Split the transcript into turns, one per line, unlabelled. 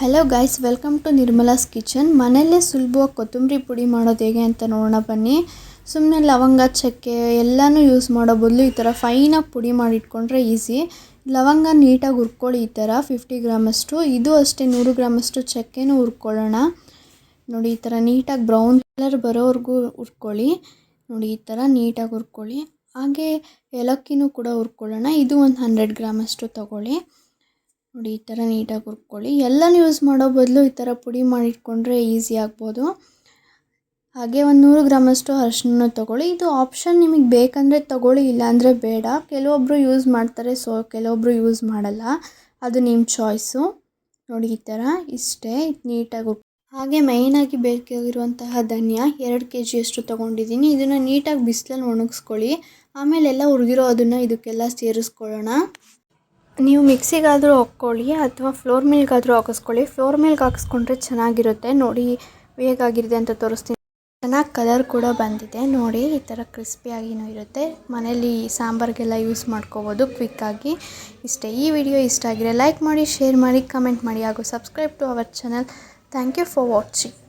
Hello guys welcome to Nirmala's kitchen ಮನೆಯಲ್ಲೇ ಸುಲಭವಾಗಿ ಕೊತ್ತಂಬರಿ ಪುಡಿ ಮಾಡೋದು ಹೇಗೆ ಅಂತ ನೋಡೋಣ ಬನ್ನಿ. ಸುಮ್ಮನೆ ಲವಂಗ, ಚಕ್ಕೆ ಎಲ್ಲನೂ ಯೂಸ್ ಮಾಡೋ ಬದಲು ಈ ಥರ ಫೈನಾಗಿ ಪುಡಿ ಮಾಡಿಟ್ಕೊಂಡ್ರೆ ಈಸಿ ಲವಂಗ ನೀಟಾಗಿ ಹುರ್ಕೊಳ್ಳಿ ಈ ಥರ ಫಿಫ್ಟಿ ಗ್ರಾಮಷ್ಟು. ಇದು ಅಷ್ಟೇ, ನೂರು ಗ್ರಾಮಷ್ಟು ಚಕ್ಕೆನೂ ಹುರ್ಕೊಳ್ಳೋಣ. ನೋಡಿ ಈ ಥರ ನೀಟಾಗಿ ಬ್ರೌನ್ ಕಲರ್ ಬರೋವರೆಗೂ ಹುರ್ಕೊಳ್ಳಿ. ನೋಡಿ ಈ ಥರ ನೀಟಾಗಿ ಹುರ್ಕೊಳ್ಳಿ. ಹಾಗೆ ಏಲಕ್ಕಿನೂ ಕೂಡ ಹುರ್ಕೊಳ್ಳೋಣ. ಇದು ಒಂದು ಹಂಡ್ರೆಡ್ ಗ್ರಾಮಷ್ಟು ತೊಗೊಳ್ಳಿ. ನೋಡಿ, ಈ ಥರ ನೀಟಾಗಿ ಹುರ್ಕೊಳ್ಳಿ. ಎಲ್ಲನೂ ಯೂಸ್ ಮಾಡೋ ಬದಲು ಈ ಥರ ಪುಡಿ ಮಾಡಿಟ್ಕೊಂಡ್ರೆ ಈಸಿ ಆಗ್ಬೋದು. ಹಾಗೆ ಒಂದು ನೂರು ಗ್ರಾಮಷ್ಟು ಅರಿಶಿನ ತೊಗೊಳ್ಳಿ. ಇದು ಆಪ್ಷನ್ ನಿಮಗೆ ಬೇಕಂದರೆ ತೊಗೊಳ್ಳಿ, ಇಲ್ಲಾಂದರೆ ಬೇಡ. ಕೆಲವೊಬ್ಬರು ಯೂಸ್ ಮಾಡ್ತಾರೆ ಸೊ ಕೆಲವೊಬ್ಬರು ಯೂಸ್ ಮಾಡಲ್ಲ. ಅದು ನಿಮ್ಮ ಚಾಯ್ಸು ನೋಡಿ, ಈ ಥರ ಇಷ್ಟೇ ನೀಟಾಗಿ ಹಾಗೆ ಮೈನಾಗಿ ಬೇಕಾಗಿರುವಂತಹ ಧನ್ಯ ಎರಡು ಕೆ ಜಿಯಷ್ಟು ತೊಗೊಂಡಿದ್ದೀನಿ. ಇದನ್ನು ನೀಟಾಗಿ ಬಿಸಿಲಲ್ಲಿ ಒಣಗಿಸ್ಕೊಳ್ಳಿ. ಆಮೇಲೆ ಎಲ್ಲ ಹುರಿದಿರೋ ಅದನ್ನು ಇದಕ್ಕೆಲ್ಲ ಸೇರಿಸ್ಕೊಳ್ಳೋಣ. ನೀವು ಮಿಕ್ಸಿಗಾದರೂ ಹಾಕ್ಕೊಳ್ಳಿ ಅಥವಾ ಫ್ಲೋರ್ ಮಿಲ್ಗಾದರೂ ಹಾಕಿಸ್ಕೊಳ್ಳಿ. ಫ್ಲೋರ್ ಮಿಲ್ಗೆ ಹಾಕಿಸ್ಕೊಂಡ್ರೆ ಚೆನ್ನಾಗಿರುತ್ತೆ. ನೋಡಿ ಹೇಗಾಗಿದೆ ಅಂತ ತೋರಿಸ್ತೀನಿ. ಚೆನ್ನಾಗಿ ಕಲರ್ ಕೂಡ ಬಂದಿದೆ. ನೋಡಿ, ಈ ಥರ ಕ್ರಿಸ್ಪಿಯಾಗಿನೂ ಇರುತ್ತೆ. ಮನೇಲಿ ಸಾಂಬಾರಿಗೆಲ್ಲ ಯೂಸ್ ಮಾಡ್ಕೋಬೋದು ಕ್ವಿಕ್ಕಾಗಿ ಇಷ್ಟೇ. ಈ ವಿಡಿಯೋ ಇಷ್ಟ ಆಗಿದೆ ಲೈಕ್ ಮಾಡಿ ಶೇರ್ ಮಾಡಿ ಕಮೆಂಟ್ ಮಾಡಿ ಹಾಗೂ subscribe to our channel thank you for watching